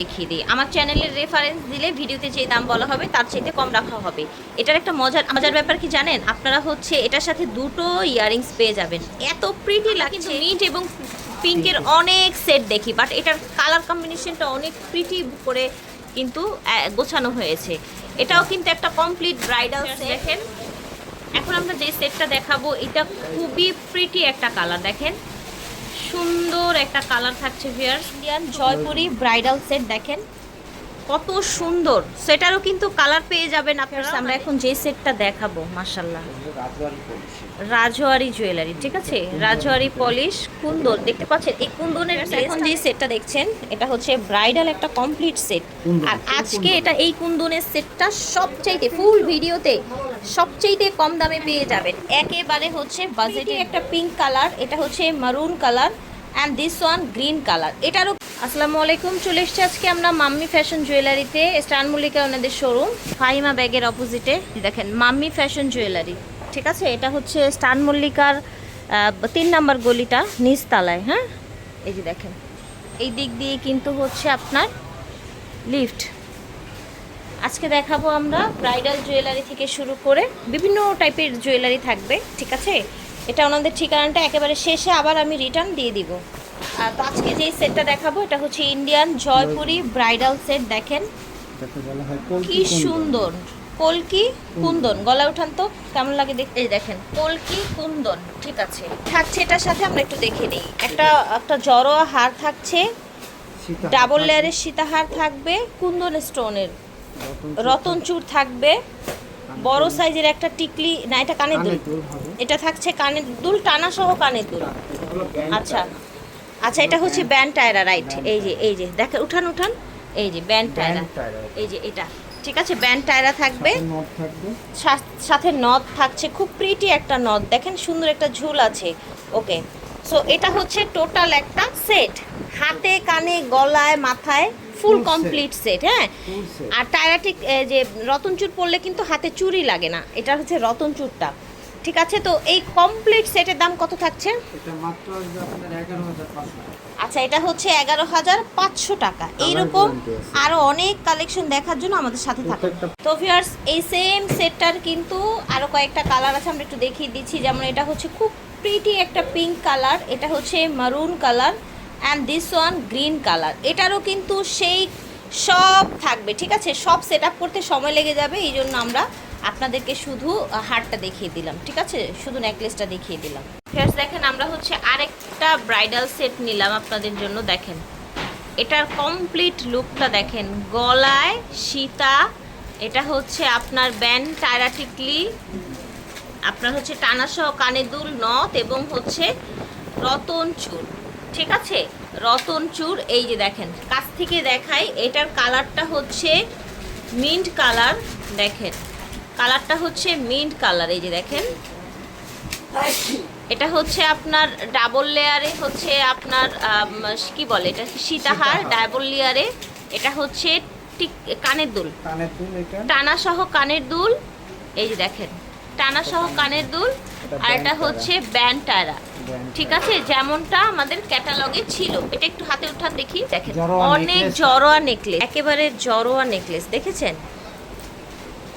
দেখিয়ে দিই। আমার চ্যানেলের রেফারেন্স দিলে ভিডিওতে যে দাম বলা হবে তার চাইতে কম রাখা হবে। এটার একটা মজার মজার ব্যাপার কি জানেন? আপনারা হচ্ছে এটার সাথে দুটো ইয়ারিংস পেয়ে যাবেন। এত প্রিটি লাগছে। মিট এবং পিঙ্কের অনেক সেট দেখি বাট এটার কালার কম্বিনেশনটা অনেক প্রিটি করে কিন্তু গোছানো হয়েছে। এটাও কিন্তু একটা কমপ্লিট ব্রাইডাল দেখেন। এখন আমরা যে সেটটা দেখাবো এটা খুবই প্রিটি একটা কালার দেখেন। সুন্দর একটা কালার থাকছে viewers Indian Jaipuri bridal set দেখেন। কত সুন্দর। সেটারও কিন্তু কালার পেয়ে যাবেন আপনারা। আমরা এখন যে সেটটা দেখাবো মাশাল্লাহ রাজওয়ারি জুয়েলারি ঠিক আছে? রাজওয়ারি পলিশ কুন্দন। দেখতে পাচ্ছেন এই কুন্দনের এখন যে সেটটা দেখছেন এটা হচ্ছে ব্রাইডাল একটা কমপ্লিট সেট আর আজকে এটা এই কুন্দনের সেটটা সবচাইতে ফুল ভিডিওতে সবচাইতে কম দামে পেয়ে যাবেন। একেবারে হচ্ছে বাজেটে একটা পিঙ্ক কালার এটা হচ্ছে maroon colour and this one green colour এটারও আসসালামু আলাইকুম, চলে এসেছি আজকে আমরা মাম্মি ফ্যাশন জুয়েলারিতে স্টান মল্লিকা ওনাদের শোরুম ফাহিমা ব্যাগের অপোজিটে দেখেন, মাম্মি ফ্যাশন জুয়েলারি ঠিক আছে, এটা হচ্ছে স্টান মল্লিকার তিন নাম্বার গলিটা, নিচতলায় হ্যাঁ? এই যে দেখেন, এই দিক দিয়ে কিন্তু হচ্ছে আপনার লিফট আজকে দেখাবো আমরা ব্রাইডাল জুয়েলারি থেকে শুরু করে বিভিন্ন টাইপের জুয়েলারি থাকবে, ঠিক আছে? এটা ওনাদের ঠিকানাটা একেবারে শেষে আবার আমি রিটার্ন দিয়ে দিব। আর তো আজকে যেই সেটটা দেখাবো এটা হচ্ছে ইন্ডিয়ান জয়পুরি ব্রাইডাল সেট দেখেন। কি সুন্দর। কলকি কুন্দন। গলা উঠান তো কেমন লাগে দেখতে দেখেন কলকি কুন্দন ঠিক আছে। থাকছে এটার সাথে আমরা একটু দেখে নিই। একটা একটা জড়োয়া হার থাকছে। ডাবল লেয়ারের সীতাহার থাকবে। কুন্দন স্টোনের রতন রতন থাকবে। বড় সাইজের একটা টিকলি না এটা কানের দুল। এটা থাকছে কানের দুল টানা সহ কানের দুল। আচ্ছা। আচ্ছা এটা হচ্ছে ব্যান্ড টায়রা রাইট এই যে এই যে দেখে উঠান উঠান। এই যে ব্যান্ড টায়রা। এই যে এটা। ঠিক আছে ব্যান্ড টায়রা থাকবে। সাথে নদ থাকছে খুব প্রিটি একটা নদ দেখেন সুন্দর একটা ঝুল আছে। ওকে সো এটা হচ্ছে টোটাল একটা সেট হাতে কানে গলায় মাথায়। ফুল কমপ্লিট সেট হ্যাঁ? আর টায়ারাটিক যে রতনচুর পরলে কিন্তু হাতে চুরি লাগে না। এটা হচ্ছে রতনচুরটা ঠিক আছে? তো এই কমপ্লিট সেটের দাম কত থাকছে? আচ্ছা এটা হচ্ছে এগারো হাজার পাঁচশো টাকা। এইরকম guarantee আছে। আরও অনেক কালেকশন দেখার জন্য আমাদের সাথে থাকে তো ভিউয়ার্স এই সেম সেটটার কিন্তু আরও কয়েকটা কালার আছে আমরা একটু দেখিয়ে দিচ্ছি। যেমন এটা হচ্ছে খুব প্রিটি একটা পিঙ্ক কালার এটা হচ্ছে maroon colour and this one green colour এটারও কিন্তু সেই সব থাকবে, ঠিক আছে? সব সেট করতে সময় লেগে যাবে, এই জন্য আমরা আপনাদেরকে শুধু হারটা দেখিয়ে দিলাম, ঠিক আছে? শুধু নেকলেসটা দেখিয়ে দিলাম। ফ্রেন্ডস দেখেন, আমরা হচ্ছে আরেকটা ব্রাইডাল সেট নিলাম আপনাদের জন্য, দেখেন। এটার কমপ্লিট লুকটা দেখেন, গলায় সীতা, এটা হচ্ছে আপনার ব্যান্ড টায়রা টিকলি আপনার হচ্ছে টানাসহ কানে দুল নথ এবং হচ্ছে রতন চূড় ঠিক আছে? রতন চুর এই যে দেখেন কাছ থেকে দেখাই এটার কালারটা হচ্ছে মিন্ট কালার দেখেন। কালারটা হচ্ছে মিন্ট কালার এই যে দেখেন। এটা হচ্ছে আপনার ডাবল লেয়ারে হচ্ছে আপনার কি বলে এটা? সীতাহার ডাবল লেয়ারে এটা হচ্ছে ঠিক কানের দুল। টানা সহ কানের দুল। এই যে দেখেন টানা সহ কানের দুল আর এটা হচ্ছে ব্যান্ড টায়রা ঠিক আছে? যেমনটা আমাদের ক্যাটালগে ছিল। এটা একটু হাতে উঠান দেখি দেখেন। অনেক জরোয়া নেকলেস একেবারে জরোয়া নেকলেস দেখেছেন?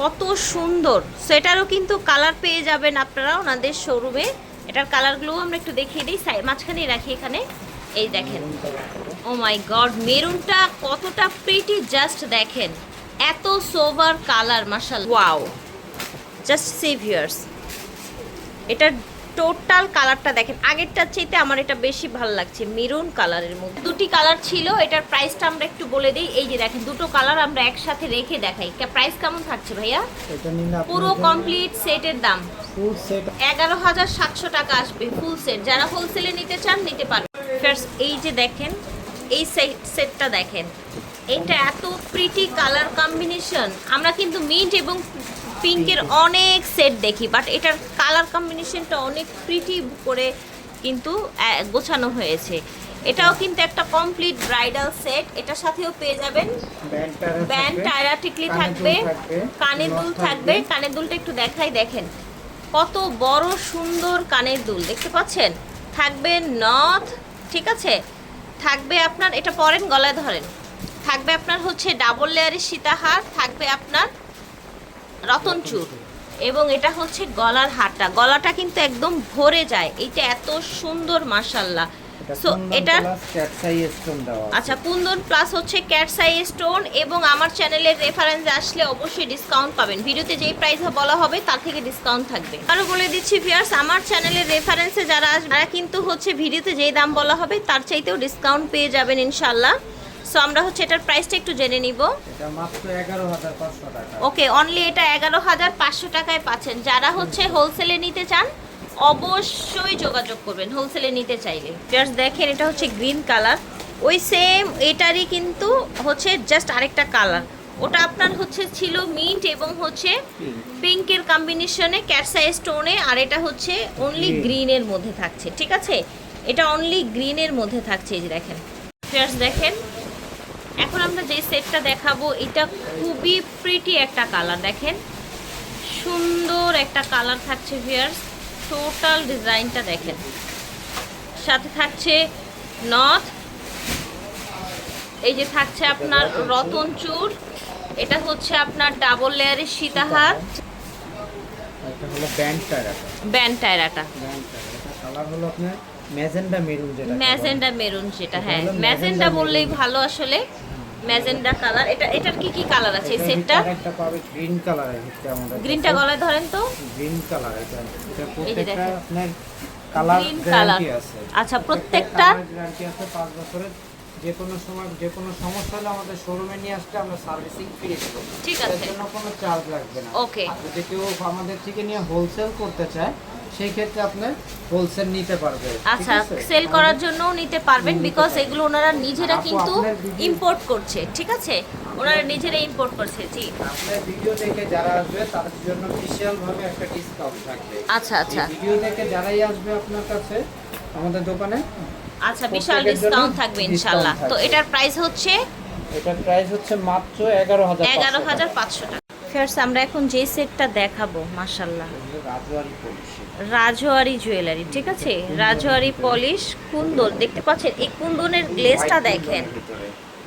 কত সুন্দর। সেটারও কিন্তু কালার পেয়ে যাবেন আপনারা ওনাদের শোরুমে এটার কালারগুলোও আমরা একটু দেখিয়ে দিই। মাঝখানেই রাখি এখানে। এই দেখেন। ও মাই গড মেরুনটা কতটা প্রিটি জাস্ট দেখেন। এত sober colour marshal wow just save years এটার টোটাল কালারটা দেখেন। আগেরটার চাইতে আমার এটা বেশি ভালো লাগছে মেরুন কালারের মধ্যে। দুটি কালার ছিল এটার প্রাইসটা আমরা একটু বলে দিই। এই যে দেখেন দুটো কালার আমরা একসাথে রেখে দেখাই। প্রাইস কেমন থাকছে ভাইয়া? এটা পুরো কমপ্লিট সেটের দাম। ফুল সেট এগারো হাজার সাতশো টাকা আসবে ফুল সেট যারা হোলসেলে নিতে চান নিতে পারেন First, এই যে দেখেন এই সেটটা দেখেন। এটা এত প্রিটি কালার কম্বিনেশন আমরা কিন্তু মিন্ট এবং পিঙ্কের অনেক সেট দেখি বাট এটার কালার কম্বিনেশনটা অনেক প্রিটি করে কিন্তু গোছানো হয়েছে। এটাও কিন্তু একটা কমপ্লিট ব্রাইডাল সেট এটার সাথেও পেয়ে যাবেন। ব্যান্ড টায়ার টিকলি থাকবে, কানের দুল থাকবে। কানের দুলটা একটু দেখাই দেখেন। কত বড় সুন্দর কানের দুল দেখতে পাচ্ছেন? থাকবে নথ ঠিক আছে? থাকবে আপনার এটা পরেন গলায় ধরেন। থাকবে আপনার হচ্ছে ডাবল লেয়ারের সীতাহার থাকবে আপনার রতনচুর। এবং এটা হচ্ছে গলার হারটা। গলাটা কিন্তু একদম ভরে যায়। এটা এত সুন্দর মাশাল্লাহ সো এটা ক্যাটসাই। আচ্ছা কুন্দন প্লাস হচ্ছে ক্যাট সাই স্টোন এবং আমার চ্যানেলের রেফারেন্স আসলে অবশ্যই ডিসকাউন্ট পাবেন। ভিডিওতে যেই প্রাইস বলা হবে তার থেকে ডিসকাউন্ট থাকবে। আরও বলে দিচ্ছি ভিয়ার্স আমার চ্যানেলের রেফারেন্সে যারা আসবে তারা কিন্তু হচ্ছে ভিডিওতে যেই দাম বলা হবে তার চাইতেও ডিসকাউন্ট পেয়ে যাবেন ইনশাল্লাহ সো আমরা হচ্ছে এটার প্রাইসটা একটু জেনে নিব। ওকে অনলি এটা এগারো হাজার পাঁচশো টাকায় পাচ্ছেন। যারা হচ্ছে হোলসেলে নিতে চান অবশ্যই যোগাযোগ করবেন হোলসেলে নিতে চাইলে। জাস্ট দেখেন এটা হচ্ছে গ্রিন কালার ওই সেম এটারই কিন্তু হচ্ছে জাস্ট আরেকটা কালার ওটা আপনার হচ্ছে ছিল মিন্ট এবং হচ্ছে পিঙ্কের কম্বিনেশনে ক্যাটসাই স্টোনে আর এটা হচ্ছে অনলি. গ্রিনের মধ্যে থাকছে। ঠিক আছে? এটা অনলি গ্রিনের মধ্যে থাকছে এই যে দেখেন। দেখেন। এখন আমরা যে সেটটা দেখাবো এটা খুবই প্রিটি একটা কালার দেখেন। সুন্দর একটা কালার থাকছে ভিয়ার্স টোটাল ডিজাইনটা দেখেন। সাথে থাকছে নথ এই যে থাকছে আপনার রতন চূড় এটা হচ্ছে আপনার ডাবল লেয়ারের সীতাহার। ব্যান্ড টায়ার ব্যান্ড টায়রাটা ব্যান্ড টায়ার এটা কালার হলো আপনার ম্যাজেন্ডা মেরুন যেটা ম্যাজেন্ডা মেরুন যেটা হ্যাঁ। ম্যাজেন্ডা বললেই ভালো আসলে। Magenta colour. এটা এটার কি কি কালার আছে? এই সেটটা? একটা পাবে গ্রিন কালারের ভিতরে আমাদের গ্রিনটা গলায় ধরেন তো। গ্রিন কালার এটা। এটা প্রত্যেকটা আপনার কালার গ্যারান্টি আছে। আচ্ছা প্রত্যেকটা গ্যারান্টি আছে পাঁচ বছরের। যে কোনো সময় যে কোনো সমস্যা হলে আমাদের শোরুমে নিয়ে আসলে আমরা সার্ভিসিং ফ্রি দেবো। ঠিক এর আছে। জন্য কোনো চার্জ লাগবে না। ওকে যদি কেউ আমাদের থেকে নিয়ে হোলসেল করতে চায় সেই ক্ষেত্রে আপনি হোলসেল নিতে পারবে। আচ্ছা সেল করার জন্যও নিতে পারবেন বিকজ এগুলো ওনারা নিজেরা কিন্তু ইম্পোর্ট করছে ঠিক আছে? ওনারা নিজেরা ইম্পোর্ট করছে জি। আপনার ভিডিও দেখে যারা আসবে তাদের জন্য স্পেশাল ভাবে একটা ডিসকাউন্ট থাকবে। আচ্ছা আচ্ছা। ভিডিও দেখে যারাই আসবে আপনার কাছে আমাদের দোকানে আচ্ছা বিশাল ডিসকাউন্ট থাকবে ইনশাল্লাহ তো এটার প্রাইস হচ্ছে? এটার প্রাইস হচ্ছে মাত্র এগারো হাজার এগারো হাজার পাঁচশো টাকা। ফেয়ার্স আমরা এখন যে সেটটা দেখাবো মাশাল্লাহ রাজওয়ারি জুয়েলারি ঠিক আছে? রাজওয়ারি পলিশ কুন্দন দেখতে পাচ্ছেন? এই কুন্দনের গ্লেজটা দেখেন।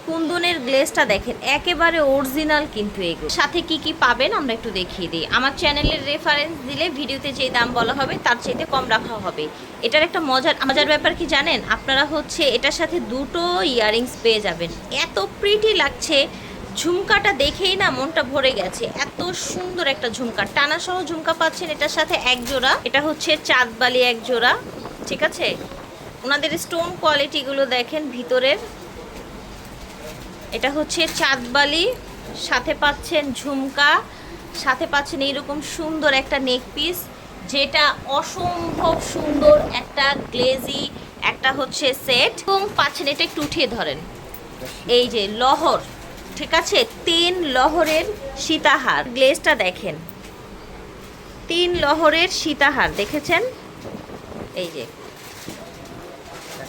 কুন্দনের গ্লেজটা দেখেন একেবারে অরিজিনাল কিন্তু এগুলো। সাথে কি কি পাবেন আমরা একটু দেখিয়ে দিই। আমার চ্যানেলের রেফারেন্স দিলে ভিডিওতে যে দাম বলা হবে তার চাইতে কম রাখা হবে। এটার একটা মজার মজার ব্যাপার কি জানেন? আপনারা হচ্ছে এটার সাথে দুটো ইয়ারিংস পেয়ে যাবেন। এত প্রিটি লাগছে ঝুমকাটা দেখেই না মনটা ভরে গেছে। এত সুন্দর একটা ঝুমকা। টানা সহ ঝুমকা পাচ্ছেন, এটার সাথে এক জোড়া। এটা হচ্ছে চাঁদবালি এক জোড়া। ঠিক আছে? ওনাদের স্টোন কোয়ালিটিগুলো দেখেন ভিতরের। এটা হচ্ছে চাঁদবালি। সাথে পাচ্ছেন ঝুমকা। সাথে পাচ্ছেন এইরকম সুন্দর একটা নেক পিস যেটা অসম্ভব সুন্দর একটা গ্লেজি একটা হচ্ছে সেট এবং পাচ্ছেন, এটা একটু উঠিয়ে ধরেন। এই যে, লহর। ঠিক আছে, তিন লহরের সীতাহার। গ্লেজটা দেখেন। তিন লহরের সীতাহার, দেখেছেন? এই যে।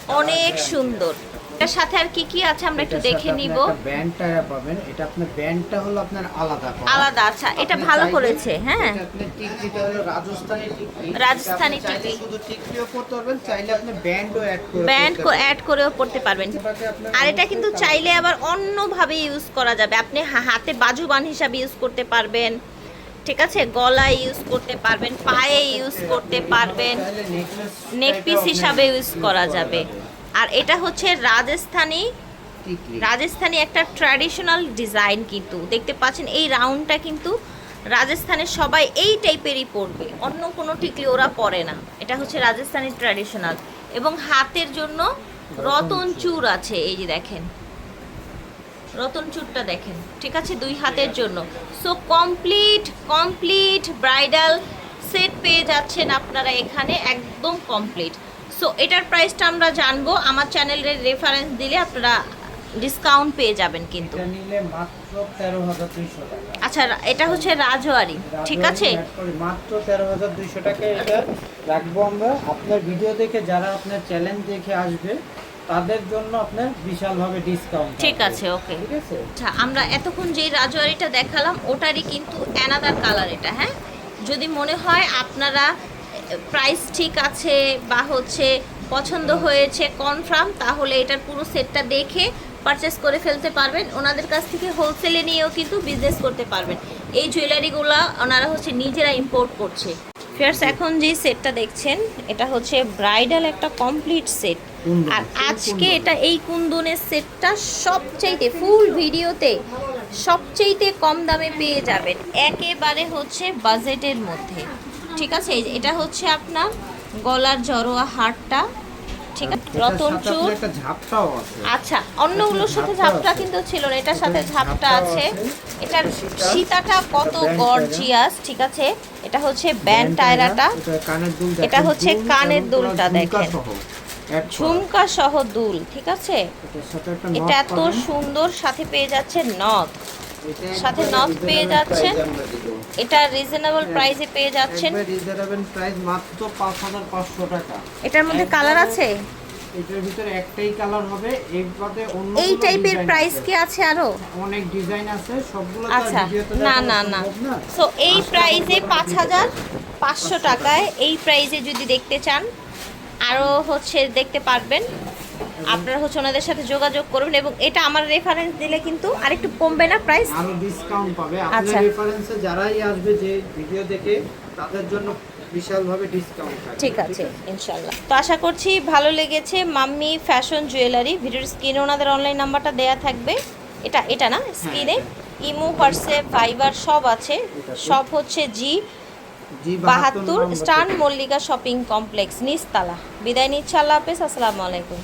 অনেক সুন্দর। এটার সাথে আর কি কি আছে আমরা একটু দেখে নিব। ব্যান্ড টায়ার পাবেন। এটা আপনার ব্যান্ডটা হলো আপনার আলাদা। আলাদা আচ্ছা এটা ভালো করেছে হ্যাঁ। এটা টিকলিটা হলো রাজস্থানি টিকলি টিকলি। শুধু টিকলিও করতে পারবেন চাইলে আপনি ব্যান্ডও অ্যাড করে ব্যান্ড করতে অ্যাড করেও পড়তে পারবেন। আর এটা কিন্তু চাইলে আবার অন্যভাবে ইউজ করা যাবে। আপনি হাতে বাজুবান হিসাবে ইউজ করতে পারবেন। ঠিক আছে? গলায় ইউজ করতে পারবেন পায়ে ইউজ করতে পারবেন। চাইলে necklace নেক পিস হিসাবে ইউজ করা যাবে। আর এটা হচ্ছে রাজস্থানি রাজস্থানি একটা ট্র্যাডিশনাল ডিজাইন কিন্তু। দেখতে পাচ্ছেন এই রাউন্ডটা কিন্তু রাজস্থানের সবাই এই টাইপেরই পরবে। অন্য কোনো টিকলি ওরা পরে না। এটা হচ্ছে রাজস্থানি ট্র্যাডিশনাল। এবং হাতের জন্য রতন চূড় আছে এই যে দেখেন। রতন চূড়টা দেখেন ঠিক আছে দুই হাতের জন্য। So complete complete bridal set পেয়ে যাচ্ছেন আপনারা এখানে একদম কমপ্লিট সো এটার প্রাইসটা আমরা জানব। আমার চ্যানেলের রেফারেন্স দিলে আপনারা ডিসকাউন্ট পেয়ে যাবেন কিন্তু। আচ্ছা এটা হচ্ছে রাজওয়ারি ঠিক আছে? মাত্র তেরো হাজার দুইশো টাকা এটা রাখব আমরা। আপনার ভিডিও দেখে যারা আপনার চ্যালেঞ্জ দেখে আসবে তাদের জন্য আপনার বিশালভাবে ডিসকাউন্ট ঠিক আছে ওকে। ঠিক আছে? আচ্ছা আমরা এতক্ষণ যে রাজওয়ারিটা দেখালাম ওটারই কিন্তু অ্যানাদার কালার এটা হ্যাঁ? যদি মনে হয় আপনারা প্রাইস ঠিক আছে বা হচ্ছে পছন্দ হয়েছে কনফার্ম তাহলে এটার পুরো সেটটা দেখে পারচেস করে ফেলতে পারবেন। ওনাদের কাছ থেকে হোলসেলে নিয়েও কিন্তু বিজনেস করতে পারবেন। এই জুয়েলারিগুলা ওনারা হচ্ছে নিজেরা ইম্পোর্ট করছে। ফিয়ার্স এখন যে সেটটা দেখছেন এটা হচ্ছে ব্রাইডাল একটা কমপ্লিট সেট আর আজকে এটা এই কুন্দনের সেটটা সবচাইতে ফুল ভিডিওতে সবচাইতে কম দামে পেয়ে যাবেন। একেবারে হচ্ছে বাজেটের মধ্যে। ঠিক আছে এটা হচ্ছে আপনার গলার জড়োয়া হারটা ঠিক আছে রতন চুর আচ্ছা অন্যগুলোর সাথে ঝাপটা কিন্তু ছিল না এটার সাথে ঝাপটা আছে। এটার সীতাটা কত গর্জিয়াস ঠিক আছে এটা হচ্ছে ব্যান্ড টায়রাটা এটা হচ্ছে কানের দুলটা দেখেন। সহ ঝুমকা সহ দুল ঠিক আছে? এটা এত সুন্দর সাথে পেয়ে যাচ্ছে নথ সাথে নথ পেয়ে যাচ্ছেন। এটা রিজনেবল প্রাইসে পেয়ে যাচ্ছেন। reasonable price মাত্র 5500 টাকা। এটার মধ্যে কালার আছে? এটার ভিতরে একটাই কালার হবে এর বাদে অন্য এই টাইপের প্রাইস কি আছে আরও? অনেক ডিজাইন আছে সবগুলো আচ্ছা না না না। সো এই প্রাইসে আপনাদের পাঁচ ভিডিও- হাজার পাঁচশো টাকায় এই প্রাইসে যদি দেখতে চান আরও হচ্ছে দেখতে পারবেন। আপনারা হচ্ছে ওনাদের সাথে যোগাযোগ করবেন এবং এটা আমার রেফারেন্স দিলে কিন্তু আরেকটু কমবে না প্রাইস আরও ডিসকাউন্ট পাবে। আচ্ছা। আপনার রেফারেন্সে যারাই আসবে যে ভিডিও দেখে তাদের জন্য বিশালভাবে ডিসকাউন্ট থাকবে। ঠিক আছে ইনশাল্লাহ তো আশা করছি ভালো লেগেছে মাম্মি ফ্যাশন জুয়েলারি ভিডিওর স্ক্রিনে ওনাদের অনলাইন নাম্বারটা দেয়া থাকবে। এটা এটা না? স্ক্রিনে ইমো হোয়াটসঅ্যাপ ফাইবার সব আছে। সব হচ্ছে জি বাহাত্তর স্টান মল্লিকা শপিং কমপ্লেক্স নিচতলা। বিদায় নিচ্ছে আল্লাহ হাফেজ। আসসালামু আলাইকুম।